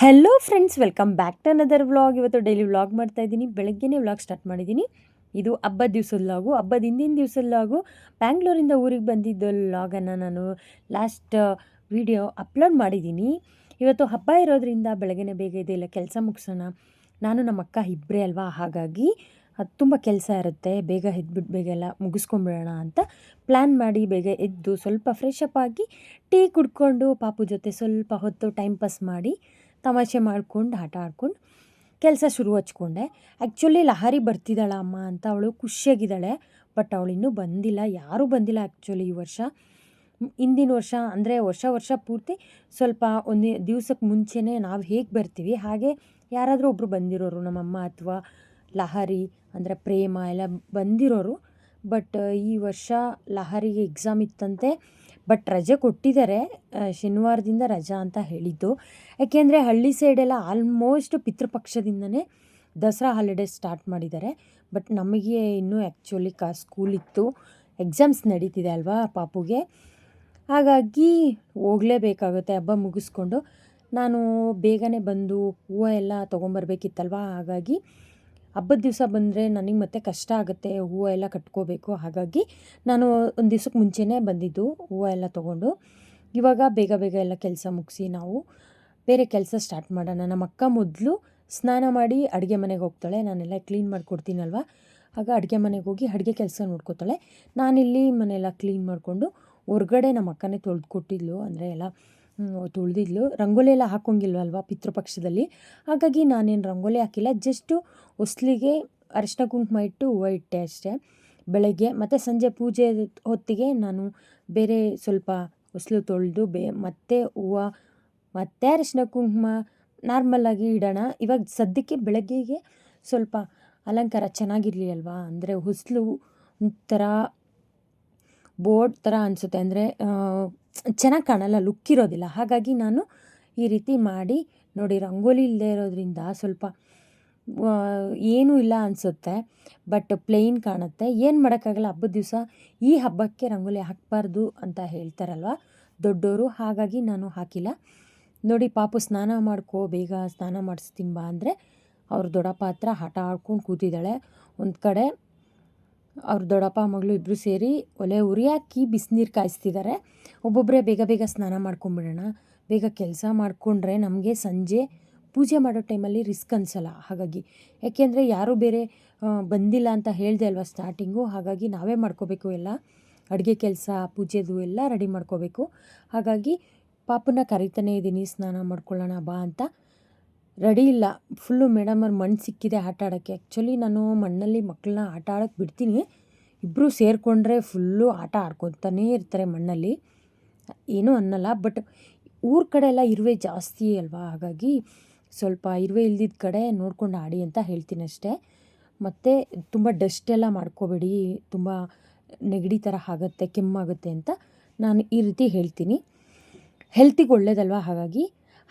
Hello friends welcome back to another vlog ಇವತ್ತು daily vlog ಮಾಡ್ತಾ ಇದ್ದೀನಿ. ಬೆಳಗ್ಗೆನೇ ವ್ಲಾಗ್ ಸ್ಟಾರ್ಟ್ ಮಾಡಿದ್ದೀನಿ. ಇದು ಹಬ್ಬದ ದಿವಸದ ಲಾಗು ಹಬ್ಬದ ಹಿಂದಿನ ದಿವಸದ ಬ್ಯಾಂಗ್ಳೂರಿಂದ ಊರಿಗೆ ಬಂದಿದ್ದ ವ್ಲಾಗನ್ನು ನಾನು ಲಾಸ್ಟ್ ವಿಡಿಯೋ ಅಪ್ಲೋಡ್ ಮಾಡಿದ್ದೀನಿ. ಇವತ್ತು ಹಬ್ಬ ಇರೋದ್ರಿಂದ ಬೆಳಗ್ಗೆನೇ ಬೇಗ ಇದೆ ಇಲ್ಲ ಕೆಲಸ ಮುಗಿಸೋಣ. ನಾನು ನಮ್ಮ ಅಕ್ಕ ಇಬ್ಬರೇ ಅಲ್ವಾ? ಹಾಗಾಗಿ, ಅದು ತುಂಬ ಕೆಲಸ ಇರುತ್ತೆ. ಬೇಗ ಎದ್ಬಿಟ್ಟು ಬೇಗ ಎಲ್ಲ ಮುಗಿಸ್ಕೊಂಬಿಡೋಣ ಅಂತ ಪ್ಲ್ಯಾನ್ ಮಾಡಿ ಬೇಗ ಎದ್ದು ಸ್ವಲ್ಪ ಫ್ರೆಶ್ ಅಪ್ ಆಗಿ, ಟೀ ಕುಡ್ಕೊಂಡು ಪಾಪು ಜೊತೆ ಸ್ವಲ್ಪ ಹೊತ್ತು ಟೈಮ್ ಪಾಸ್ ಮಾಡಿ ತಮಾಷೆ ಮಾಡ್ಕೊಂಡು, ಆಟ ಆಡ್ಕೊಂಡು ಕೆಲಸ ಶುರು ಹಚ್ಕೊಂಡೆ. ಆ್ಯಕ್ಚುಲಿ ಲಹರಿ ಬರ್ತಿದ್ದಾಳ ಅಮ್ಮ ಅಂತ ಅವಳು ಖುಷಿಯಾಗಿದ್ದಾಳೆ ಬಟ್ ಅವಳು ಇನ್ನೂ ಬಂದಿಲ್ಲ. ಯಾರೂ ಬಂದಿಲ್ಲ ಆ್ಯಕ್ಚುಲಿ ಈ ವರ್ಷ. ಹಿಂದಿನ ವರ್ಷ ಅಂದರೆ ವರ್ಷ ವರ್ಷ ಪೂರ್ತಿ ಸ್ವಲ್ಪ ಒಂದು ದಿವ್ಸಕ್ಕೆ ಮುಂಚೆನೇ ನಾವು ಹೇಗೆ ಬರ್ತೀವಿ, ಹಾಗೆ ಯಾರಾದರೂ ಒಬ್ಬರು ಬಂದಿರೋರು, ನಮ್ಮಮ್ಮ ಅಥವಾ ಲಹರಿ ಅಂದರೆ ಪ್ರೇಮ ಎಲ್ಲ ಬಂದಿರೋರು ಬಟ್ ಈ ವರ್ಷ ಲಹರಿಗೆ ಎಕ್ಸಾಮ್ ಇತ್ತಂತೆ. ಬಟ್ ರಜೆ ಕೊಟ್ಟಿದ್ದಾರೆ ಶನಿವಾರದಿಂದ ರಜಾ ಅಂತ ಹೇಳಿದ್ದು. ಯಾಕೆಂದರೆ ಹಳ್ಳಿ ಸೈಡೆಲ್ಲ ಆಲ್ಮೋಸ್ಟ್ ಪಿತೃಪಕ್ಷದಿಂದನೇ ದಸರಾ ಹಾಲಿಡೇಸ್ ಸ್ಟಾರ್ಟ್ ಮಾಡಿದ್ದಾರೆ. ಬಟ್ ನಮಗೆ ಇನ್ನೂ ಆ್ಯಕ್ಚುಲಿ ಕಾ ಸ್ಕೂಲ್ ಇತ್ತು. ಎಕ್ಸಾಮ್ಸ್ ನಡೀತಿದೆ ಅಲ್ವಾ ಪಾಪುಗೆ. ಹಾಗಾಗಿ ಹೋಗಲೇಬೇಕಾಗುತ್ತೆ, ಹಬ್ಬ ಮುಗಿಸ್ಕೊಂಡು. ನಾನು ಬೇಗನೆ ಬಂದು ಹೂವು ಎಲ್ಲ ತೊಗೊಂಬರ್ಬೇಕಿತ್ತಲ್ವ? ಹಾಗಾಗಿ ಹಬ್ಬದ ದಿವಸ ಬಂದರೆ ನನಗೆ ಮತ್ತೆ ಕಷ್ಟ ಆಗುತ್ತೆ, ಹೂವು ಎಲ್ಲ ಕಟ್ಕೋಬೇಕು. ಹಾಗಾಗಿ ನಾನು ಒಂದು ದಿವ್ಸಕ್ಕೆ ಮುಂಚೆನೇ ಬಂದಿದ್ದು ಹೂವು ಎಲ್ಲ ತೊಗೊಂಡು. ಇವಾಗ ಬೇಗ ಬೇಗ ಎಲ್ಲ ಕೆಲಸ ಮುಗಿಸಿ ನಾವು ಬೇರೆ ಕೆಲಸ ಸ್ಟಾರ್ಟ್ ಮಾಡೋಣ. ನಮ್ಮ ಅಕ್ಕ ಮೊದಲು ಸ್ನಾನ ಮಾಡಿ ಅಡುಗೆ ಮನೆಗೆ ಹೋಗ್ತಾಳೆ. ನಾನೆಲ್ಲ ಕ್ಲೀನ್ ಮಾಡಿಕೊಡ್ತೀನಲ್ವ ಆಗ ಅಡುಗೆ ಮನೆಗೆ ಹೋಗಿ ಅಡುಗೆ ಕೆಲಸ ನೋಡ್ಕೋತಾಳೆ. ನಾನಿಲ್ಲಿ ಮನೆಯೆಲ್ಲ ಕ್ಲೀನ್ ಮಾಡಿಕೊಂಡು ಹೊರ್ಗಡೆ ನಮ್ಮ ಅಕ್ಕನೇ ತೊಳೆದು ಕೊಟ್ಟಿದ್ಲು ಅಂದರೆ ಎಲ್ಲ ತೊಳೆದಿದ್ಲು. ರಂಗೋಲಿ ಎಲ್ಲ ಹಾಕೋಂಗಿಲ್ವಲ್ವ ಪಿತೃಪಕ್ಷದಲ್ಲಿ ಹಾಗಾಗಿ ನಾನೇನು ರಂಗೋಲಿ ಹಾಕಿಲ್ಲ, ಜಸ್ಟು ಹೊಸ್ಲಿಗೆ ಅರಿಶಿನ ಕುಂಕುಮ ಇಟ್ಟು ಹೂವು ಇಟ್ಟೆ ಅಷ್ಟೇ. ಬೆಳಗ್ಗೆ ಮತ್ತು ಸಂಜೆ ಪೂಜೆ ಹೊತ್ತಿಗೆ ನಾನು ಬೇರೆ ಸ್ವಲ್ಪ ಹೊಸ್ಲು ತೊಳೆದು ಬೇ, ಮತ್ತೆ ಹೂವು, ಮತ್ತೆ ಅರಿಶಿನ ಕುಂಕುಮ ನಾರ್ಮಲ್ಲಾಗಿ ಇಡೋಣ. ಇವಾಗ ಸದ್ಯಕ್ಕೆ ಬೆಳಗ್ಗೆಗೆ ಸ್ವಲ್ಪ ಅಲಂಕಾರ ಚೆನ್ನಾಗಿರಲಿ ಅಲ್ವಾ ಅಂದರೆ ಹೊಸ್ಲು ಒಂಥರ ಬೋರ್ಡ್ ಥರ ಅನಿಸುತ್ತೆ. ಅಂದರೆ ಚೆನ್ನಾಗಿ ಕಾಣಲ್ಲ ಲುಕ್ ಇರೋದಿಲ್ಲ. ಹಾಗಾಗಿ ನಾನು ಈ ರೀತಿ ಮಾಡಿ, ನೋಡಿ, ರಂಗೋಲಿ ಇಲ್ಲದೆ ಇರೋದ್ರಿಂದ ಸ್ವಲ್ಪ ಏನೂ ಇಲ್ಲ ಅನಿಸುತ್ತೆ. ಬಟ್ ಪ್ಲೇನ್ ಕಾಣುತ್ತೆ. ಏನು ಮಾಡೋಕ್ಕಾಗಲ್ಲ, ಹಬ್ಬದ ದಿವಸ ಈ ಹಬ್ಬಕ್ಕೆ ರಂಗೋಲಿ ಹಾಕಬಾರ್ದು ಅಂತ ಹೇಳ್ತಾರಲ್ವ? ದೊಡ್ಡವರು ಹಾಗಾಗಿ ನಾನು ಹಾಕಿಲ್ಲ. ನೋಡಿ, ಪಾಪು ಸ್ನಾನ ಮಾಡ್ಕೋ, ಬೇಗ ಸ್ನಾನ ಮಾಡಿಸ್ತೀನಿ ಬಾ ಅಂದರೆ, ಅವ್ರ ದೊಡ್ಡಪ್ಪ ಹತ್ರ ಆಟ ಆಡ್ಕೊಂಡು ಕೂತಿದ್ದಾಳೆ. ಒಂದು ಕಡೆ ಅವ್ರ ದೊಡ್ಡಪ್ಪ, ಮಗಳು ಇಬ್ಬರು ಸೇರಿ ಒಲೆ ಉರಿ ಹಾಕಿ ಬಿಸಿನೀರು ಕಾಯಿಸ್ತಿದ್ದಾರೆ ಒಬ್ಬೊಬ್ಬರೇ ಬೇಗ ಬೇಗ ಸ್ನಾನ ಮಾಡ್ಕೊಂಬಿಡೋಣ. ಬೇಗ ಕೆಲಸ ಮಾಡಿಕೊಂಡ್ರೆ ನಮಗೆ ಸಂಜೆ ಪೂಜೆ ಮಾಡೋ ಟೈಮಲ್ಲಿ ರಿಸ್ಕ್ ಅನಿಸಲ್ಲ. ಹಾಗಾಗಿ ಯಾಕೆಂದರೆ ಯಾರೂ ಬೇರೆ ಬಂದಿಲ್ಲ ಅಂತ ಹೇಳಿದೆ ಅಲ್ವಾ ಸ್ಟಾರ್ಟಿಂಗು. ಹಾಗಾಗಿ ನಾವೇ ಮಾಡ್ಕೋಬೇಕು ಎಲ್ಲ. ಅಡುಗೆ ಕೆಲಸ, ಪೂಜೆದು ಎಲ್ಲ ರೆಡಿ ಮಾಡ್ಕೋಬೇಕು. ಹಾಗಾಗಿ ಪಾಪನ ಕರಿತಾನೇ ಇದ್ದೀನಿ ಸ್ನಾನ ಮಾಡ್ಕೊಳ್ಳೋಣ ಬಾ ಅಂತ ರೆಡಿ ಇಲ್ಲ. ಫುಲ್ಲು ಮೇಡಮ್ ಅವ್ರ ಮಣ್ಣು ಸಿಕ್ಕಿದೆ ಆಟ ಆಡೋಕ್ಕೆ. ಆ್ಯಕ್ಚುಲಿ ನಾನು ಮಣ್ಣಲ್ಲಿ ಮಕ್ಕಳನ್ನ ಆಟ ಆಡೋಕ್ಕೆ ಬಿಡ್ತೀನಿ. ಇಬ್ಬರು ಸೇರಿಕೊಂಡ್ರೆ ಫುಲ್ಲು ಆಟ ಆಡ್ಕೊತಾನೇ ಇರ್ತಾರೆ ಮಣ್ಣಲ್ಲಿ. ಏನೂ ಅನ್ನಲ್ಲ, ಬಟ್ ಊರ ಕಡೆ ಎಲ್ಲ ಇರುವೆ ಜಾಸ್ತಿ ಅಲ್ವಾ? ಹಾಗಾಗಿ ಸ್ವಲ್ಪ ಇರುವೆ ಇಲ್ದಿದ್ದ ಕಡೆ ನೋಡ್ಕೊಂಡು ಆಡಿ ಅಂತ ಹೇಳ್ತೀನಿ ಅಷ್ಟೇ. ಮತ್ತು ತುಂಬ ಡಸ್ಟ್ ಎಲ್ಲ ಮಾಡ್ಕೋಬೇಡಿ, ತುಂಬ ನೆಗಡಿ ಥರ ಆಗುತ್ತೆ ಕೆಮ್ಮಾಗುತ್ತೆ ಅಂತ ನಾನು ಈ ರೀತಿ ಹೇಳ್ತೀನಿ. ಹೆಲ್ತಿಗೆ ಒಳ್ಳೇದಲ್ವ? ಹಾಗಾಗಿ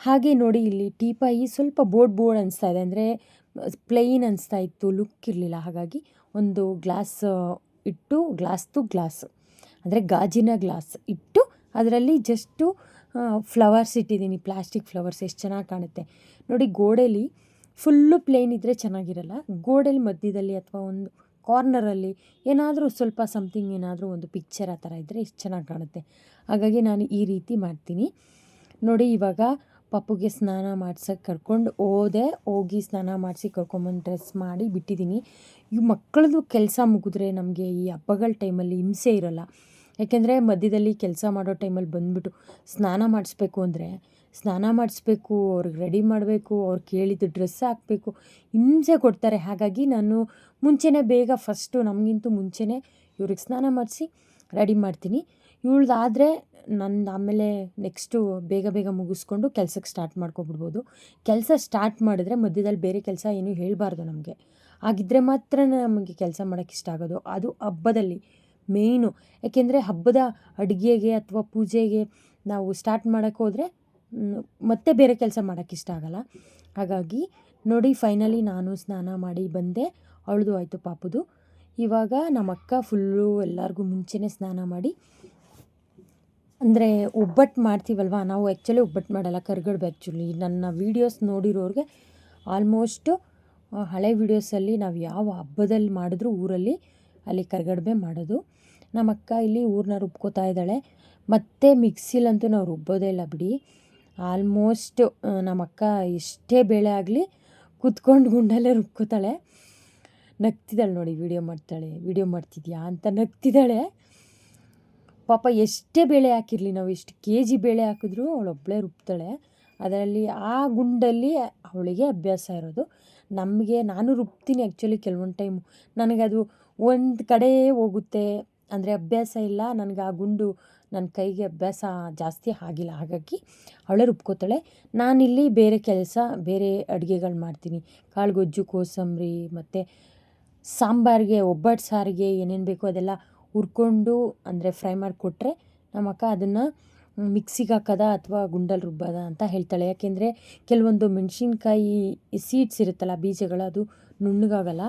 ಹಾಗೆ ನೋಡಿ ಇಲ್ಲಿ ಟೀಪಾಯಿ ಸ್ವಲ್ಪ ಬೋರ್ಡ್ ಬೋರ್ಡ್ ಅನಿಸ್ತಾ ಇದೆ. ಅಂದರೆ ಪ್ಲೈನ್ ಅನಿಸ್ತಾ ಇತ್ತು ಲುಕ್ ಇರಲಿಲ್ಲ. ಹಾಗಾಗಿ ಒಂದು ಗ್ಲಾಸ್ ಇಟ್ಟು ಗ್ಲಾಸ್ದು ಗ್ಲಾಸ್ ಅಂದರೆ ಗಾಜಿನ ಗ್ಲಾಸ್ ಇಟ್ಟು ಅದರಲ್ಲಿ ಜಸ್ಟು ಫ್ಲವರ್ಸ್ ಇಟ್ಟಿದ್ದೀನಿ. ಪ್ಲಾಸ್ಟಿಕ್ ಫ್ಲವರ್ಸ್ ಎಷ್ಟು ಚೆನ್ನಾಗಿ ಕಾಣುತ್ತೆ. ನೋಡಿ ಗೋಡೆಲಿ ಫುಲ್ಲು ಪ್ಲೇನ್ ಇದ್ದರೆ ಚೆನ್ನಾಗಿರಲ್ಲ. ಗೋಡೆಲಿ ಮಧ್ಯದಲ್ಲಿ ಅಥವಾ ಒಂದು ಕಾರ್ನರಲ್ಲಿ ಏನಾದರೂ ಸ್ವಲ್ಪ ಸಮಥಿಂಗ್ ಏನಾದರೂ ಒಂದು ಪಿಕ್ಚರ್ ಆ ಥರ ಇದ್ದರೆ ಎಷ್ಟು ಚೆನ್ನಾಗಿ ಕಾಣುತ್ತೆ. ಹಾಗಾಗಿ ನಾನು ಈ ರೀತಿ ಮಾಡ್ತೀನಿ. ನೋಡಿ ಇವಾಗ ಪಪ್ಪುಗೆ ಸ್ನಾನ ಮಾಡ್ಸೋಕ್ಕೆ ಕರ್ಕೊಂಡು ಹೋದೆ, ಹೋಗಿ ಸ್ನಾನ ಮಾಡಿಸಿ ಕರ್ಕೊಂಬಂದು ಡ್ರೆಸ್ ಮಾಡಿ ಬಿಟ್ಟಿದ್ದೀನಿ ಈ ಮಕ್ಕಳದು ಕೆಲಸ ಮುಗಿದ್ರೆ ನಮಗೆ ಈ ಹಬ್ಬಗಳ ಟೈಮಲ್ಲಿ ಹಿಂಸೆ ಇರೋಲ್ಲ. ಯಾಕೆಂದರೆ ಮಧ್ಯದಲ್ಲಿ ಕೆಲಸ ಮಾಡೋ ಟೈಮಲ್ಲಿ ಬಂದುಬಿಟ್ಟು ಸ್ನಾನ ಮಾಡಿಸ್ಬೇಕು ಅಂದರೆ, ಸ್ನಾನ ಮಾಡಿಸ್ಬೇಕು, ಅವ್ರಿಗೆ ರೆಡಿ ಮಾಡಬೇಕು, ಅವ್ರು ಕೇಳಿದ ಡ್ರೆಸ್ ಹಾಕಬೇಕು, ಹಿಂಸೆ ಕೊಡ್ತಾರೆ. ಹಾಗಾಗಿ ನಾನು ಮುಂಚೆನೇ ಬೇಗ ಫಸ್ಟು ನಮಗಿಂತೂ ಮುಂಚೆನೇ ಇವ್ರಿಗೆ ಸ್ನಾನ ಮಾಡಿಸಿ ರೆಡಿ ಮಾಡ್ತೀನಿ. ಇವಳ್ದಾದರೆ ನಂದು ಆಮೇಲೆ ನೆಕ್ಸ್ಟು ಬೇಗ ಬೇಗ ಮುಗಿಸ್ಕೊಂಡು ಕೆಲ್ಸಕ್ಕೆ ಸ್ಟಾರ್ಟ್ ಮಾಡ್ಕೊಬಿಡ್ಬೋದು. ಕೆಲಸ ಸ್ಟಾರ್ಟ್ ಮಾಡಿದ್ರೆ ಮಧ್ಯದಲ್ಲಿ ಬೇರೆ ಕೆಲಸ ಏನೂ ಹೇಳಬಾರ್ದು ನಮಗೆ. ಹಾಗಿದ್ರೆ ಮಾತ್ರ ನಮಗೆ ಕೆಲಸ ಮಾಡೋಕ್ಕೆ ಇಷ್ಟ ಆಗೋದು. ಅದು ಹಬ್ಬದಲ್ಲಿ ಮೇಯ್ನು ಯಾಕೆಂದರೆ ಹಬ್ಬದ ಅಡುಗೆಗೆ ಅಥವಾ ಪೂಜೆಗೆ ನಾವು ಸ್ಟಾರ್ಟ್ ಮಾಡೋಕ್ಕೆ ಹೋದರೆ ಮತ್ತೆ ಬೇರೆ ಕೆಲಸ ಮಾಡೋಕ್ಕೆ ಇಷ್ಟ ಆಗಲ್ಲ. ಹಾಗಾಗಿ ನೋಡಿ ಫೈನಲಿ ನಾನು ಸ್ನಾನ ಮಾಡಿ ಬಂದೆ. ಅವಳದು ಆಯಿತು ಪಾಪದು. ಇವಾಗ ನಮ್ಮ ಅಕ್ಕ ಫುಲ್ಲು ಎಲ್ಲರಿಗೂ ಮುಂಚೆನೇ ಸ್ನಾನ ಮಾಡಿ ಅಂದರೆ ಒಬ್ಬಟ್ಟು ಮಾಡ್ತೀವಲ್ವ? ನಾವು ಆ್ಯಕ್ಚುಲಿ ಒಬ್ಬಟ್ಟು ಮಾಡಲ್ಲ, ಕರ್ಗಡ್ಬು ಆ್ಯಕ್ಚುಲಿ ನನ್ನ ವೀಡಿಯೋಸ್ ನೋಡಿರೋರಿಗೆ ಆಲ್ಮೋಸ್ಟು ಹಳೆ ವೀಡಿಯೋಸಲ್ಲಿ ನಾವು ಯಾವ ಹಬ್ಬದಲ್ಲಿ ಮಾಡಿದ್ರು ಊರಲ್ಲಿ ಅಲ್ಲಿ ಕರ್ಗಡ್ಬೆ ಮಾಡೋದು. ನಮ್ಮ ಅಕ್ಕ ಇಲ್ಲಿ ಊರನ್ನ ರುಬ್ಕೋತಾ ಇದ್ದಾಳೆ. ಮತ್ತು ಮಿಕ್ಸಿಲಂತೂ ನಾವು ರುಬ್ಬೋದೇ ಇಲ್ಲ ಬಿಡಿ. ಆಲ್ಮೋಸ್ಟ್ ನಮ್ಮ ಅಕ್ಕ ಎಷ್ಟೇ ಬೇಳೆ ಆಗಲಿ ಕುತ್ಕೊಂಡು ಗುಂಡಲ್ಲೇ ರುಬ್ಕೋತಾಳೆ. ನಗ್ತಿದ್ದಾಳೆ ನೋಡಿ ವೀಡಿಯೋ ಮಾಡ್ತಾಳೆ. ವಿಡಿಯೋ ಮಾಡ್ತಿದ್ಯಾ ಅಂತ ನಗ್ತಿದ್ದಾಳೆ. ಪಾಪ ಎಷ್ಟೇ ಬೇಳೆ ಹಾಕಿರಲಿ ನಾವು, ಎಷ್ಟು ಕೆ ಜಿ ಬೇಳೆ ಹಾಕಿದ್ರೂ ಅವಳೊಬ್ಬಳೇ ರುಬ್ತಾಳೆ. ಅದರಲ್ಲಿ ಆ ಗುಂಡಲ್ಲಿ ಅವಳಿಗೆ ಅಭ್ಯಾಸ ಇರೋದು. ನಮಗೆ ನಾನು ರುಬ್ತೀನಿ ಆ್ಯಕ್ಚುಲಿ ಕೆಲವೊಂದು ಟೈಮು ನನಗದು ಒಂದು ಕಡೆ ಹೋಗುತ್ತೆ. ಅಂದರೆ ಅಭ್ಯಾಸ ಇಲ್ಲ, ನನಗೆ ಆ ಗುಂಡು ನನ್ನ ಕೈಗೆ ಅಭ್ಯಾಸ ಜಾಸ್ತಿ ಆಗಿಲ್ಲ. ಹಾಗಾಗಿ ಅವಳೇ ರುಬ್ಕೋತಾಳೆ. ನಾನಿಲ್ಲಿ ಬೇರೆ ಕೆಲಸ, ಬೇರೆ ಅಡುಗೆಗಳು ಮಾಡ್ತೀನಿ. ಕಾಳು ಗೊಜ್ಜು ಕೋಸಂಬರಿ, ಮತ್ತು ಸಾಂಬಾರಿಗೆ ಒಬ್ಬಟ್ಟು ಸಾರಿಗೆ ಏನೇನು ಬೇಕೋ ಅದೆಲ್ಲ ಹುರ್ಕೊಂಡು ಅಂದರೆ ಫ್ರೈ ಮಾಡಿಕೊಟ್ರೆ ನಮ್ಮ ಅಕ್ಕ ಅದನ್ನು ಮಿಕ್ಸಿಗೆ ಹಾಕೋದ ಅಥವಾ ಗುಂಡಲ್ಲಿ ರುಬ್ಬದ ಅಂತ ಹೇಳ್ತಾಳೆ. ಯಾಕೆಂದರೆ ಕೆಲವೊಂದು ಮೆಣಸಿನ್ಕಾಯಿ ಸೀಡ್ಸ್ ಇರುತ್ತಲ್ಲ ಬೀಜಗಳು ಅದು ನುಣ್ಣಗಾಗಲ್ಲ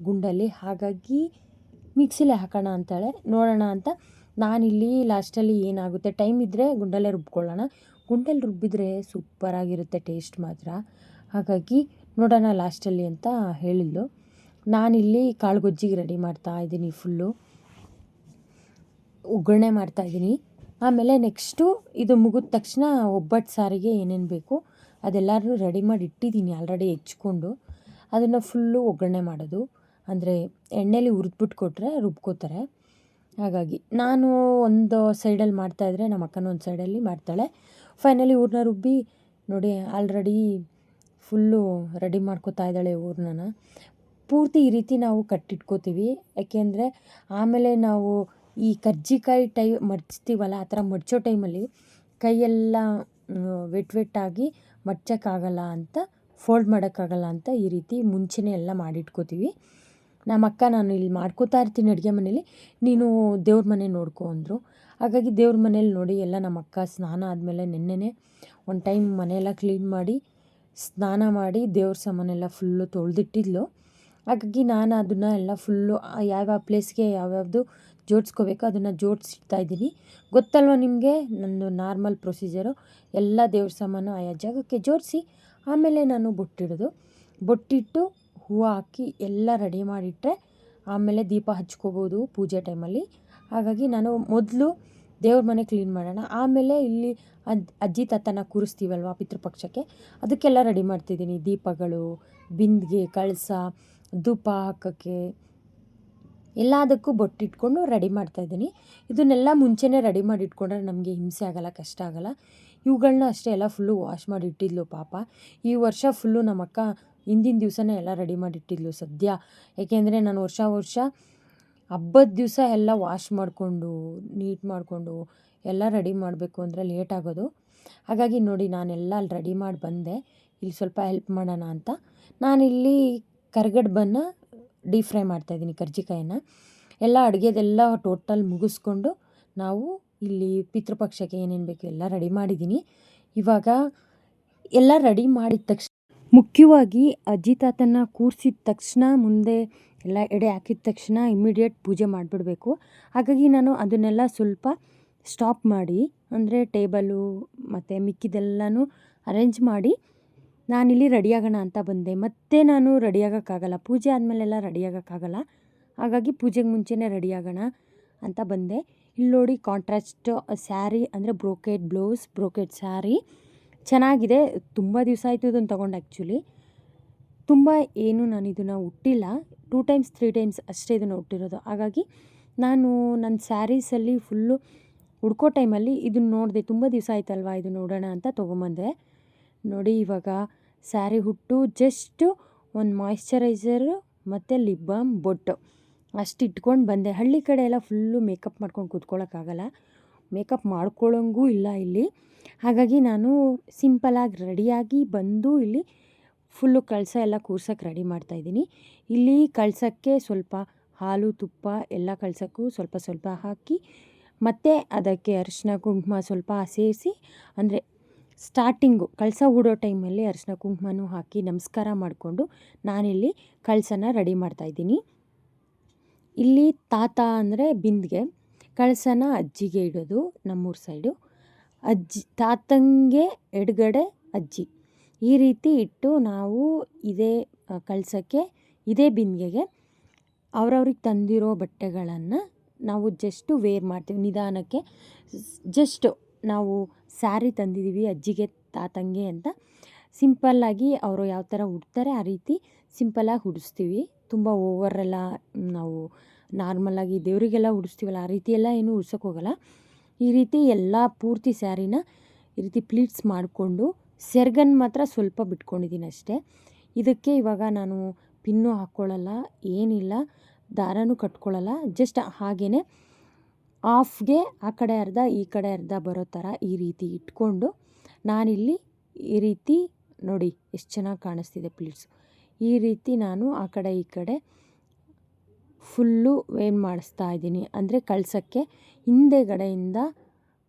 ಗುಂಡಲ್ಲಿ. ಹಾಗಾಗಿ ಮಿಕ್ಸಿಲೆ ಹಾಕೋಣ ಅಂತಾಳೆ. ನೋಡೋಣ ಅಂತ ನಾನಿಲ್ಲಿ ಲಾಸ್ಟಲ್ಲಿ ಏನಾಗುತ್ತೆ, ಟೈಮ್ ಇದ್ದರೆ ಗುಂಡಲ್ಲೇ ರುಬ್ಕೊಳ್ಳೋಣ. ಗುಂಡಲ್ಲಿ ರುಬ್ಬಿದ್ರೆ ಸೂಪರಾಗಿರುತ್ತೆ ಟೇಸ್ಟ್ ಮಾತ್ರ. ಹಾಗಾಗಿ ನೋಡೋಣ ಲಾಸ್ಟಲ್ಲಿ ಅಂತ ಹೇಳಿದ್ಲು ನಾನಿಲ್ಲಿ ಕಾಳು ಗೊಜ್ಜಿಗೆ ರೆಡಿ ಮಾಡ್ತಾ ಇದ್ದೀನಿ ಫುಲ್ಲು ಒಗ್ಗರಣೆ ಮಾಡ್ತಾಯಿದ್ದೀನಿ ಆಮೇಲೆ ನೆಕ್ಸ್ಟು ಇದು ಮುಗಿದ ತಕ್ಷಣ ಒಬ್ಬಟ್ಟು ಸಾರಿಗೆ ಏನೇನು ಬೇಕು ಅದೆಲ್ಲರೂ ರೆಡಿ ಮಾಡಿ ಇಟ್ಟಿದ್ದೀನಿ ಆಲ್ರೆಡಿ ಹೆಚ್ಕೊಂಡು. ಅದನ್ನು ಫುಲ್ಲು ಒಗ್ಗರಣೆ ಮಾಡೋದು. ಅಂದರೆ ಎಣ್ಣೆಲಿ ಹುರಿದ್ಬಿಟ್ಟು ಕೊಟ್ಟರೆ ರುಬ್ಕೋತಾರೆ. ಹಾಗಾಗಿ ನಾನು ಒಂದು ಸೈಡಲ್ಲಿ ಮಾಡ್ತಾಯಿದ್ರೆ ನಮ್ಮ ಅಕ್ಕನೂ ಒಂದು ಸೈಡಲ್ಲಿ ಮಾಡ್ತಾಳೆ. ಫೈನಲಿ ಊರನ್ನ ರುಬ್ಬಿ ನೋಡಿ ಆಲ್ರೆಡಿ ಫುಲ್ಲು ರೆಡಿ ಮಾಡ್ಕೋತಾ ಇದ್ದಾಳೆ ಊರ್ನ ಪೂರ್ತಿ ಈ ರೀತಿ ನಾವು ಕಟ್ಟಿಟ್ಕೋತೀವಿ. ಯಾಕೆಂದರೆ ಆಮೇಲೆ ನಾವು ಈ ಕರ್ಜಿಕಾಯಿ ಟೈ ಮಡ್ಚ್ತೀವಲ್ಲ ಆ ಥರ ಮಡ್ಚೋ ಟೈಮಲ್ಲಿ ಕೈಯೆಲ್ಲ ವೆಟ್ ವೆಟ್ಟಾಗಿ ಮಡ್ಚೋಕ್ಕಾಗಲ್ಲ ಅಂತ, ಫೋಲ್ಡ್ ಮಾಡೋಕ್ಕಾಗಲ್ಲ ಅಂತ ಈ ರೀತಿ ಮುಂಚೆನೇ ಎಲ್ಲ ಮಾಡಿಟ್ಕೋತೀವಿ. ನಮ್ಮ ಅಕ್ಕ ನಾನು ಇಲ್ಲಿ ಮಾಡ್ಕೋತಾ ಇರ್ತೀನಿ ಅಡುಗೆ ಮನೇಲಿ, ನೀನು ದೇವ್ರ ಮನೆ ನೋಡ್ಕೊ ಅಂದರು. ಹಾಗಾಗಿ ದೇವ್ರ ಮನೇಲಿ ನೋಡಿ ಎಲ್ಲ ನಮ್ಮ ಅಕ್ಕ ಸ್ನಾನ ಆದಮೇಲೆ ನಿನ್ನೆನೇ ಒಂದು ಟೈಮ್ ಮನೆಯೆಲ್ಲ ಕ್ಲೀನ್ ಮಾಡಿ, ಸ್ನಾನ ಮಾಡಿ ದೇವ್ರ ಸಾಮಾನೆಲ್ಲ ಫುಲ್ಲು ತೊಳೆದಿಟ್ಟಿದ್ಲು. ಹಾಗಾಗಿ ನಾನು ಅದನ್ನು ಎಲ್ಲ ಫುಲ್ಲು ಯಾವ್ಯಾವ ಪ್ಲೇಸ್ಗೆ ಯಾವ್ಯಾವುದು ಜೋಡಿಸ್ಕೋಬೇಕು, ಅದನ್ನು ಜೋಡಿಸ್ತಾ ಇದ್ದೀನಿ. ಗೊತ್ತಲ್ವ ನಿಮಗೆ? ನಂದು ನಾರ್ಮಲ್ ಪ್ರೊಸೀಜರು ಎಲ್ಲ ದೇವ್ರ ಸಾಮಾನು ಆಯಾ ಜಾಗಕ್ಕೆ ಜೋಡಿಸಿ, ಆಮೇಲೆ ನಾನು ಬೊಟ್ಟಿಡೋದು. ಬೊಟ್ಟಿಟ್ಟು ಹೂವು ಹಾಕಿ ಎಲ್ಲ ರೆಡಿ ಮಾಡಿಟ್ಟರೆ ಆಮೇಲೆ ದೀಪ ಹಚ್ಕೋಬೋದು ಪೂಜೆ ಟೈಮಲ್ಲಿ ಹಾಗಾಗಿ ನಾನು ಮೊದಲು ದೇವ್ರ ಮನೆ ಕ್ಲೀನ್ ಮಾಡೋಣ. ಆಮೇಲೆ ಇಲ್ಲಿ ಅಜ್ ಅಜ್ಜಿ ತಾತನ ಕೂರಿಸ್ತೀವಲ್ವ ಪಿತೃಪಕ್ಷಕ್ಕೆ ಅದಕ್ಕೆಲ್ಲ ರೆಡಿ ಮಾಡ್ತಿದ್ದೀನಿ. ದೀಪಗಳು, ಬಿಂದಿಗೆ, ಕಳಸ, ಧೂಪ ಹಾಕೋಕ್ಕೆ. ಎಲ್ಲದಕ್ಕೂ ಬೊಟ್ಟಿಟ್ಕೊಂಡು ರೆಡಿ ಮಾಡ್ತಾಯಿದ್ದೀನಿ ಇದನ್ನೆಲ್ಲ ಮುಂಚೆನೇ ರೆಡಿ ಮಾಡಿ ಇಟ್ಕೊಂಡ್ರೆ ನಮಗೆ ಹಿಂಸೆ ಆಗೋಲ್ಲ, ಕಷ್ಟ ಆಗೋಲ್ಲ. ಇವುಗಳನ್ನ ಅಷ್ಟೇ ಎಲ್ಲ ಫುಲ್ಲು ವಾಶ್ ಮಾಡಿ ಇಟ್ಟಿದ್ಲು ಪಾಪ. ಈ ವರ್ಷ ಫುಲ್ಲು ನಮ್ಮಕ್ಕ ಹಿಂದಿನ ದಿವಸನೇ ಎಲ್ಲ ರೆಡಿ ಮಾಡಿ ಇಟ್ಟಿದ್ಲು ಸದ್ಯ. ಏಕೆಂದರೆ ನಾನು ವರ್ಷ ವರ್ಷ ಹಬ್ಬದ ದಿವಸ ಎಲ್ಲ ವಾಶ್ ಮಾಡಿಕೊಂಡು ನೀಟ್ ಮಾಡಿಕೊಂಡು ಎಲ್ಲ ರೆಡಿ ಮಾಡಬೇಕು ಅಂದರೆ ಲೇಟ್ ಆಗೋದು. ಹಾಗಾಗಿ ನೋಡಿ, ನಾನೆಲ್ಲ ಅಲ್ಲಿ ರೆಡಿ ಮಾಡಿ ಬಂದೆ. ಇಲ್ಲಿ ಸ್ವಲ್ಪ ಹೆಲ್ಪ್ ಮಾಡೋಣ ಅಂತ. ನಾನಿಲ್ಲಿ ಕರ್ಗಡ್ಬನ್ನು ಡೀಪ್ ಫ್ರೈ ಮಾಡ್ತಾಯಿದ್ದೀನಿ ಕರ್ಜಿಕಾಯಿನ ಎಲ್ಲ ಅಡುಗೆದೆಲ್ಲ ಟೋಟಲ್ ಮುಗಿಸ್ಕೊಂಡು ನಾವು ಇಲ್ಲಿ ಪಿತೃಪಕ್ಷಕ್ಕೆ ಏನೇನು ಬೇಕು ಎಲ್ಲ ರೆಡಿ ಮಾಡಿದ್ದೀನಿ. ಇವಾಗ ಎಲ್ಲ ರೆಡಿ ಮಾಡಿದ ತಕ್ಷಣ ಮುಖ್ಯವಾಗಿ ಅಜ್ಜಿ ತಾತನ ಕೂರಿಸಿದ ತಕ್ಷಣ ಮುಂದೆ ಎಲ್ಲ ಎಡೆ ಹಾಕಿದ ತಕ್ಷಣ ಇಮ್ಮಿಡಿಯೇಟ್ ಪೂಜೆ ಮಾಡಿಬಿಡಬೇಕು. ಹಾಗಾಗಿ ನಾನು ಅದನ್ನೆಲ್ಲ ಸ್ವಲ್ಪ ಸ್ಟಾಪ್ ಮಾಡಿ, ಅಂದರೆ ಟೇಬಲು ಮತ್ತು ಮಿಕ್ಕಿದೆಲ್ಲನೂ ಅರೇಂಜ್ ಮಾಡಿ ನಾನಿಲ್ಲಿ ರೆಡಿಯಾಗೋಣ ಅಂತ ಬಂದೆ. ಮತ್ತೆ ನಾನು ರೆಡಿಯಾಗೋಕ್ಕಾಗಲ್ಲ. ಪೂಜೆ ಆದಮೇಲೆಲ್ಲ ರೆಡಿಯಾಗೋಕ್ಕಾಗಲ್ಲ. ಹಾಗಾಗಿ ಪೂಜೆಗೆ ಮುಂಚೆನೇ ರೆಡಿಯಾಗೋಣ ಅಂತ ಬಂದೆ. ಇಲ್ಲಿ ನೋಡಿ ಕಾಂಟ್ರಾಸ್ಟ್ ಸ್ಯಾರಿ ಅಂದರೆ ಬ್ರೋಕೆಟ್ ಬ್ಲೌಸ್ ಬ್ರೋಕೆಟ್ ಸ್ಯಾರಿ ಚೆನ್ನಾಗಿದೆ. ತುಂಬ ದಿವಸ ಆಯಿತು ಇದನ್ನು ತೊಗೊಂಡು ಆ್ಯಕ್ಚುಲಿ ತುಂಬ ಏನು ನಾನು ಇದನ್ನು ಉಟ್ಟಿಲ್ಲ. ಟೂ ಟೈಮ್ಸ್ ತ್ರೀ ಟೈಮ್ಸ್ ಅಷ್ಟೇ ಇದನ್ನು ಉಟ್ಟಿರೋದು. ಹಾಗಾಗಿ ನಾನು ನನ್ನ ಸ್ಯಾರೀಸಲ್ಲಿ ಫುಲ್ಲು ಹುಡ್ಕೋ ಟೈಮಲ್ಲಿ ಇದನ್ನು ನೋಡಿದೆ. ತುಂಬ ದಿವಸ ಆಯ್ತಲ್ವಾ ಇದು ನೋಡೋಣ ಅಂತ ತೊಗೊಂಬಂದೆ. ನೋಡಿ ಇವಾಗ ಸ್ಯಾರಿ ಹುಟ್ಟು ಜಸ್ಟು ಒಂದು ಮಾಯ್ಶ್ಚರೈಸರು ಮತ್ತು ಲಿಪ್ ಬಾಮ್ ಬೊಟ್ಟು. ಅಷ್ಟು ಇಟ್ಕೊಂಡು ಬಂದೆ. ಹಳ್ಳಿ ಕಡೆ ಎಲ್ಲ ಫುಲ್ಲು ಮೇಕಪ್ ಮಾಡ್ಕೊಂಡು ಕೂತ್ಕೊಳ್ಳೋಕ್ಕಾಗಲ್ಲ ಮೇಕಪ್ ಮಾಡ್ಕೊಳ್ಳೋಂಗೂ ಇಲ್ಲ ಇಲ್ಲಿ. ಹಾಗಾಗಿ ನಾನು ಸಿಂಪಲಾಗಿ ರೆಡಿಯಾಗಿ ಬಂದು ಇಲ್ಲಿ ಫುಲ್ಲು ಕಳಸ ಎಲ್ಲ ಕೂರ್ಸೋಕ್ಕೆ ರೆಡಿ ಮಾಡ್ತಾಯಿದ್ದೀನಿ ಇಲ್ಲಿ ಕಳ್ಸೋಕ್ಕೆ ಸ್ವಲ್ಪ ಹಾಲು, ತುಪ್ಪ ಎಲ್ಲ ಕಳ್ಸೋಕ್ಕೂ ಸ್ವಲ್ಪ ಸ್ವಲ್ಪ ಹಾಕಿ ಮತ್ತು ಅದಕ್ಕೆ ಅರಿಶಿನ ಕುಂಕುಮ ಸ್ವಲ್ಪ ಸೇರಿಸಿ, ಅಂದರೆ ಸ್ಟಾರ್ಟಿಂಗು ಕಳಸ ಹೂಡೋ ಟೈಮಲ್ಲಿ ಅರಿಶಿನ ಕುಂಕುಮನೂ ಹಾಕಿ ನಮಸ್ಕಾರ ಮಾಡಿಕೊಂಡು ನಾನಿಲ್ಲಿ ಕಳಸನ ರೆಡಿ ಮಾಡ್ತಾಯಿದ್ದೀನಿ ಇಲ್ಲಿ ತಾತ ಅಂದರೆ ಬಿಂದಿಗೆ, ಕಳಸನ ಅಜ್ಜಿಗೆ ಇಡೋದು ನಮ್ಮೂರು ಸೈಡು ಅಜ್ಜಿ, ತಾತಂಗೆ ಎಡಗಡೆ ಅಜ್ಜಿ. ಈ ರೀತಿ ಇಟ್ಟು ನಾವು ಇದೇ ಕಳಸಕ್ಕೆ, ಇದೇ ಬಿಂದಿಗೆಗೆ ಅವ್ರವ್ರಿಗೆ ತಂದಿರೋ ಬಟ್ಟೆಗಳನ್ನು ನಾವು ಜಸ್ಟು ವೇರ್ ಮಾಡ್ತೀವಿ. ನಿಧಾನಕ್ಕೆ ಜಸ್ಟು ನಾವು ಸ್ಯಾರಿ ತಂದಿದ್ದೀವಿ ಅಜ್ಜಿಗೆ, ತಾತಂಗೆ ಅಂತ. ಸಿಂಪಲ್ಲಾಗಿ ಅವರು ಯಾವ ಥರ ಉಡ್ತಾರೆ ಆ ರೀತಿ ಸಿಂಪಲ್ಲಾಗಿ ಉಡಿಸ್ತೀವಿ. ತುಂಬ ಓವರೆಲ್ಲ ನಾವು ನಾರ್ಮಲಾಗಿ ದೇವರಿಗೆಲ್ಲ ಉಡಿಸ್ತೀವಲ್ಲ, ಆ ರೀತಿ ಎಲ್ಲ ಏನೂ ಉಡ್ಸೋಕೆ ಹೋಗಲ್ಲ. ಈ ರೀತಿ ಎಲ್ಲ ಪೂರ್ತಿ ಸ್ಯಾರಿನ ಈ ರೀತಿ ಪ್ಲೀಟ್ಸ್ ಮಾಡಿಕೊಂಡು ಸೆರ್ಗನ್ ಮಾತ್ರ ಸ್ವಲ್ಪ ಬಿಟ್ಕೊಂಡಿದ್ದೀನಿ ಅಷ್ಟೇ. ಇದಕ್ಕೆ ಇವಾಗ ನಾನು ಪಿನ್ನು ಹಾಕ್ಕೊಳ್ಳಲ್ಲ, ಏನಿಲ್ಲ, ದಾರನೂ ಕಟ್ಕೊಳ್ಳಲ್ಲ ಜಸ್ಟ್ ಹಾಗೇ ಆಫ್ಗೆ ಆ ಕಡೆ ಅರ್ಧ, ಈ ಕಡೆ ಅರ್ಧ ಬರೋ ಥರ ಈ ರೀತಿ ಇಟ್ಕೊಂಡು ನಾನಿಲ್ಲಿ ಈ ರೀತಿ ನೋಡಿ ಎಷ್ಟು ಚೆನ್ನಾಗಿ ಕಾಣಿಸ್ತಿದೆ ಪ್ಲೀಟ್ಸು ಈ ರೀತಿ ನಾನು ಆ ಕಡೆ, ಈ ಕಡೆ ಫುಲ್ಲು ಏನು ಮಾಡಿಸ್ತಾ ಇದ್ದೀನಿ ಅಂದರೆ ಕಳ್ಸೋಕ್ಕೆ ಹಿಂದೆಗಡೆಯಿಂದ,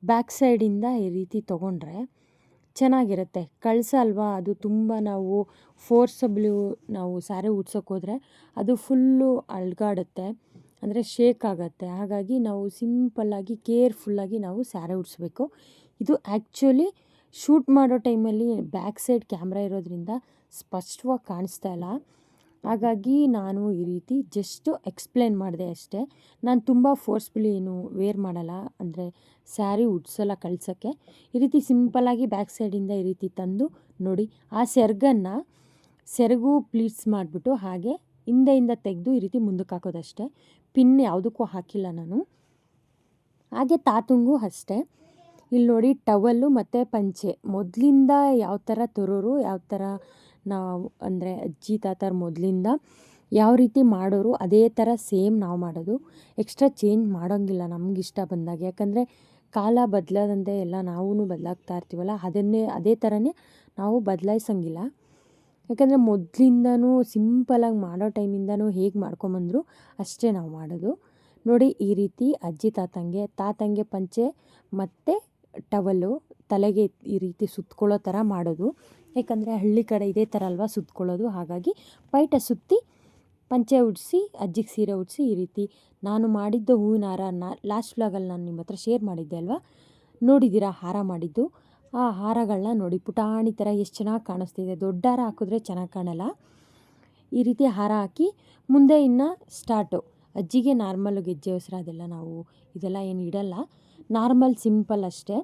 ಬ್ಯಾಕ್ ಸೈಡಿಂದ ಈ ರೀತಿ ತೊಗೊಂಡ್ರೆ ಚೆನ್ನಾಗಿರುತ್ತೆ. ಕಳ್ಸಲ್ವಾ ಅದು ತುಂಬ ನಾವು ಫೋರ್ಸಬ್ಲು ನಾವು ಸ್ಯಾರಿ ಉಡ್ಸೋಕ್ಕೋದ್ರೆ ಅದು ಫುಲ್ಲು ಅಲ್ಗಾಡುತ್ತೆ. ಅಂದರೆ ಶೇಕ್ ಆಗುತ್ತೆ. ಹಾಗಾಗಿ ನಾವು ಸಿಂಪಲ್ಲಾಗಿ ಕೇರ್ಫುಲ್ಲಾಗಿ ನಾವು ಸ್ಯಾರಿ ಉಡಿಸ್ಬೇಕು. ಇದು ಆ್ಯಕ್ಚುಲಿ ಶೂಟ್ ಮಾಡೋ ಟೈಮಲ್ಲಿ ಬ್ಯಾಕ್ ಸೈಡ್ ಕ್ಯಾಮ್ರಾ ಇರೋದ್ರಿಂದ ಸ್ಪಷ್ಟವಾಗಿ ಕಾಣಿಸ್ತಾ ಇಲ್ಲ. ಹಾಗಾಗಿ ನಾನು ಈ ರೀತಿ ಜಸ್ಟು ಎಕ್ಸ್ಪ್ಲೇನ್ ಮಾಡಿದೆ ಅಷ್ಟೇ. ನಾನು ತುಂಬ ಫೋರ್ಸ್ಫುಲಿ ಏನು ವೇರ್ ಮಾಡಲ್ಲ. ಅಂದರೆ ಸ್ಯಾರಿ ಉಡ್ಸಲ್ಲ ಕಳ್ಸೋಕ್ಕೆ. ಈ ರೀತಿ ಸಿಂಪಲ್ಲಾಗಿ ಬ್ಯಾಕ್ ಸೈಡಿಂದ ಈ ರೀತಿ ತಂದು ನೋಡಿ, ಆ ಸೆರ್ಗನ್ನು ಸೆರಗು ಪ್ಲೀಟ್ಸ್ ಮಾಡಿಬಿಟ್ಟು ಹಾಗೆ ಹಿಂದೆಯಿಂದ ತೆಗೆದು ಈ ರೀತಿ ಮುಂದಕ್ಕೆ ಹಾಕೋದಷ್ಟೇ. ಪಿನ್ ಯಾವುದಕ್ಕೂ ಹಾಕಿಲ್ಲ ನಾನು. ಹಾಗೆ ತಾತುಂಗು ಅಷ್ಟೇ. ಇಲ್ಲಿ ನೋಡಿ ಟವಲ್ಲು ಮತ್ತು ಪಂಚೆ. ಮೊದಲಿಂದ ಯಾವ ಥರ ತರೋರು, ಯಾವ ಥರ ನಾವು ಅಂದರೆ ಅಜ್ಜಿ, ತಾತರ ಮೊದಲಿಂದ ಯಾವ ರೀತಿ ಮಾಡೋರು ಅದೇ ಥರ ಸೇಮ್ ನಾವು ಮಾಡೋದು. ಎಕ್ಸ್ಟ್ರಾ ಚೇಂಜ್ ಮಾಡೋಂಗಿಲ್ಲ ನಮ್ಗೆ ಇಷ್ಟ ಬಂದಾಗ. ಯಾಕಂದರೆ ಕಾಲ ಬದಲಾದಂತೆ ಎಲ್ಲ ನಾವೂ ಬದಲಾಗ್ತಾ ಇರ್ತೀವಲ್ಲ, ಅದನ್ನೇ, ಅದೇ ಥರನೇ ನಾವು ಬದಲಾಯಿಸಂಗಿಲ್ಲ. ಯಾಕಂದರೆ ಮೊದಲಿಂದನೂ ಸಿಂಪಲಾಗಿ ಮಾಡೋ ಟೈಮಿಂದನೂ ಹೇಗೆ ಮಾಡ್ಕೊಂಬಂದರು ಅಷ್ಟೇ ನಾವು ಮಾಡೋದು. ನೋಡಿ ಈ ರೀತಿ ಅಜ್ಜಿ ತಾತಂಗೆ ತಾತಂಗೆ ಪಂಚೆ ಮತ್ತು ಟವಲ್ಲು ತಲೆಗೆ ಈ ರೀತಿ ಸುತ್ಕೊಳ್ಳೋ ಥರ ಮಾಡೋದು. ಯಾಕಂದರೆ ಹಳ್ಳಿ ಕಡೆ ಇದೇ ಥರ ಅಲ್ವಾ ಸುತ್ಕೊಳ್ಳೋದು. ಹಾಗಾಗಿ ಪೈಟ ಸುತ್ತಿ ಪಂಚೆ ಉಡಿಸಿ, ಅಜ್ಜಿಗೆ ಸೀರೆ ಉಡಿಸಿ ಈ ರೀತಿ ನಾನು ಮಾಡಿದ್ದ ಹೂವಿನ ಹಾರನ ಲಾಸ್ಟ್ ವ್ಲಾಗಲ್ಲಿ ನಾನು ನಿಮ್ಮ ಹತ್ರ ಶೇರ್ ಮಾಡಿದ್ದೆ ಅಲ್ವಾ? ನೋಡಿದ್ದೀರಾ ಹಾರ ಮಾಡಿದ್ದು? ಆ ಹಾರಗಳನ್ನ ನೋಡಿ ಪುಟಾಣಿ ಥರ ಎಷ್ಟು ಚೆನ್ನಾಗಿ ಕಾಣಿಸ್ತಿದೆ. ದೊಡ್ಡ ಹಾರ ಹಾಕಿದ್ರೆ ಚೆನ್ನಾಗಿ ಕಾಣಲ್ಲ. ಈ ರೀತಿ ಹಾರ ಹಾಕಿ ಮುಂದೆ ಇನ್ನು ಸ್ಟಾರ್ಟು ಅಜ್ಜಿಗೆ ನಾರ್ಮಲ್ ಗೆಜ್ಜೆ ಹೊಸರು ಅದೆಲ್ಲ ನಾವು ಇದೆಲ್ಲ ಏನು ಇಡಲ್ಲ. ನಾರ್ಮಲ್ ಸಿಂಪಲ್ ಅಷ್ಟೇ.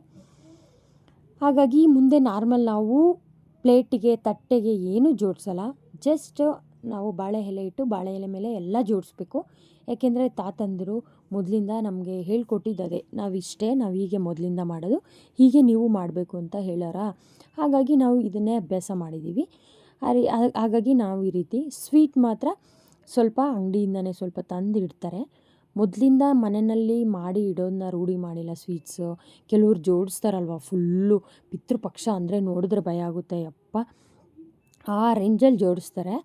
ಹಾಗಾಗಿ ಮುಂದೆ ನಾರ್ಮಲ್ ನಾವು ಪ್ಲೇಟಿಗೆ, ತಟ್ಟೆಗೆ ಏನೂ ಜೋಡಿಸಲ್ಲ. ಜಸ್ಟ್ ನಾವು ಬಾಳೆ ಎಲೆ ಇಟ್ಟು ಬಾಳೆ ಎಲೆ ಮೇಲೆ ಎಲ್ಲ ಜೋಡಿಸ್ಬೇಕು. ಯಾಕೆಂದರೆ ತಾತಂದಿರು ಮೊದಲಿಂದ ನಮಗೆ ಹೇಳ್ಕೊಟ್ಟಿದ್ದದೆ. ನಾವಿಷ್ಟೇ, ನಾವು ಹೀಗೆ ಮೊದಲಿಂದ ಮಾಡೋದು, ಹೀಗೆ ನೀವು ಮಾಡಬೇಕು ಅಂತ ಹೇಳೋರ? ಹಾಗಾಗಿ ನಾವು ಇದನ್ನೇ ಅಭ್ಯಾಸ ಮಾಡಿದ್ದೀವಿ ಹಾಗಾಗಿ ನಾವು ಈ ರೀತಿ ಸ್ವೀಟ್ ಮಾತ್ರ ಸ್ವಲ್ಪ ಅಂಗಡಿಯಿಂದನೇ ಸ್ವಲ್ಪ ತಂದು ಇಡ್ತಾರೆ ಮೊದಲಿಂದ ಮನೆಯಲ್ಲಿ ಮಾಡಿ ಇಡೋದನ್ನ ರೂಢಿ ಮಾಡಿಲ್ಲ ಸ್ವೀಟ್ಸು. ಕೆಲವ್ರು ಜೋಡಿಸ್ತಾರಲ್ವ ಫುಲ್ಲು. ಪಿತೃಪಕ್ಷ ಅಂದರೆ ನೋಡಿದ್ರೆ ಭಯ ಆಗುತ್ತೆ ಅಪ್ಪ ಆ ರೇಂಜಲ್ಲಿ ಜೋಡಿಸ್ತಾರೆ.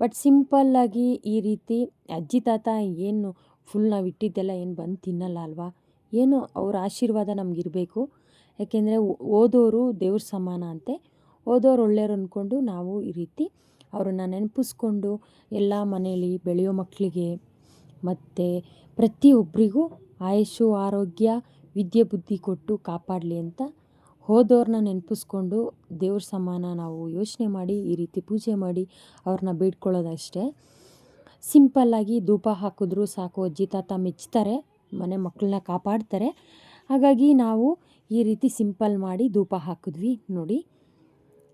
ಬಟ್ ಸಿಂಪಲ್ಲಾಗಿ ಈ ರೀತಿ ಅಜ್ಜಿ ತಾತ ಏನು ಫುಲ್ ನಾವು ಇಟ್ಟಿದ್ದೆಲ್ಲ ಏನು ಬಂದು ತಿನ್ನಲ್ಲ ಅಲ್ವಾ? ಏನು ಅವ್ರ ಆಶೀರ್ವಾದ ನಮಗಿರಬೇಕು ಯಾಕೆಂದರೆ ಓದೋರು ದೇವ್ರ ಸಮಾನ ಅಂತೆ. ಓದೋರು ಒಳ್ಳೆಯವ್ರು ಅಂದ್ಕೊಂಡು ನಾವು ಈ ರೀತಿ ಅವ್ರನ್ನ ನೆನಪಿಸ್ಕೊಂಡು ಎಲ್ಲ ಮನೆಯಲ್ಲಿ ಬೆಳೆಯೋ ಮಕ್ಕಳಿಗೆ ಮತ್ತು ಪ್ರತಿಯೊಬ್ಬರಿಗೂ ಆಯುಷು ಆರೋಗ್ಯ, ವಿದ್ಯೆ, ಬುದ್ಧಿ ಕೊಟ್ಟು ಕಾಪಾಡಲಿ ಅಂತ ಹೋದವ್ರನ್ನ ನೆನಪಿಸ್ಕೊಂಡು ದೇವ್ರ ಸಮಾನ ನಾವು ಯೋಚನೆ ಮಾಡಿ ಈ ರೀತಿ ಪೂಜೆ ಮಾಡಿ ಅವ್ರನ್ನ ಬೇಡ್ಕೊಳ್ಳೋದಷ್ಟೇ. ಸಿಂಪಲ್ಲಾಗಿ ಧೂಪ ಹಾಕಿದ್ರು ಸಾಕು, ಅಜ್ಜಿ, ತಾತ ಮೆಚ್ತಾರೆ, ಮನೆ ಮಕ್ಕಳನ್ನ ಕಾಪಾಡ್ತಾರೆ. ಹಾಗಾಗಿ ನಾವು ಈ ರೀತಿ ಸಿಂಪಲ್ ಮಾಡಿ ಧೂಪ ಹಾಕಿದ್ವಿ ನೋಡಿ.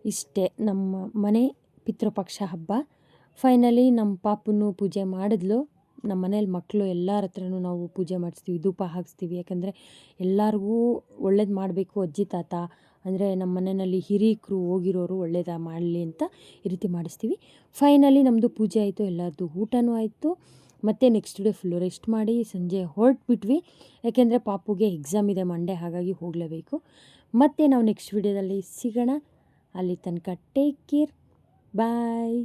ಇಷ್ಟೇ ನಮ್ಮ ಮನೆ ಪಿತೃಪಕ್ಷ ಹಬ್ಬ. ಫೈನಲಿ ನಮ್ಮ ಪಾಪನೂ ಪೂಜೆ ಮಾಡಿದ್ಲು. ನಮ್ಮ ಮನೇಲಿ ಮಕ್ಕಳು ಎಲ್ಲರ ಹತ್ರನೂ ನಾವು ಪೂಜೆ ಮಾಡಿಸ್ತೀವಿ, ಧೂಪ ಹಾಕಿಸ್ತೀವಿ. ಯಾಕಂದರೆ ಎಲ್ಲರಿಗೂ ಒಳ್ಳೇದು ಮಾಡಬೇಕು, ಅಜ್ಜಿ, ತಾತ. ಅಂದರೆ ನಮ್ಮ ಮನೆಯಲ್ಲಿ ಹಿರೀಕರು ಹೋಗಿರೋರು ಒಳ್ಳೇದ ಮಾಡಲಿ ಅಂತ ಈ ರೀತಿ ಮಾಡಿಸ್ತೀವಿ. ಫೈನಲಿ ನಮ್ಮದು ಪೂಜೆ ಆಯಿತು ಎಲ್ಲರದ್ದು ಊಟನೂ ಆಯಿತು. ಮತ್ತು ನೆಕ್ಸ್ಟ್ ಡೇ ಫುಲ್ಲು ರೆಸ್ಟ್ ಮಾಡಿ ಸಂಜೆ ಹೊರಟ್ಬಿಟ್ವಿ. ಯಾಕೆಂದರೆ ಪಾಪುಗೆ ಎಕ್ಸಾಮ್ ಇದೆ ಮಂಡೇ ಹಾಗಾಗಿ ಹೋಗಲೇಬೇಕು. ಮತ್ತು ನಾವು ನೆಕ್ಸ್ಟ್ ವಿಡಿಯೋದಲ್ಲಿ ಸಿಗೋಣ. ಅಲ್ಲಿ ತನಕ ಟೇಕ್ ಕೇರ್ ಬಾಯ್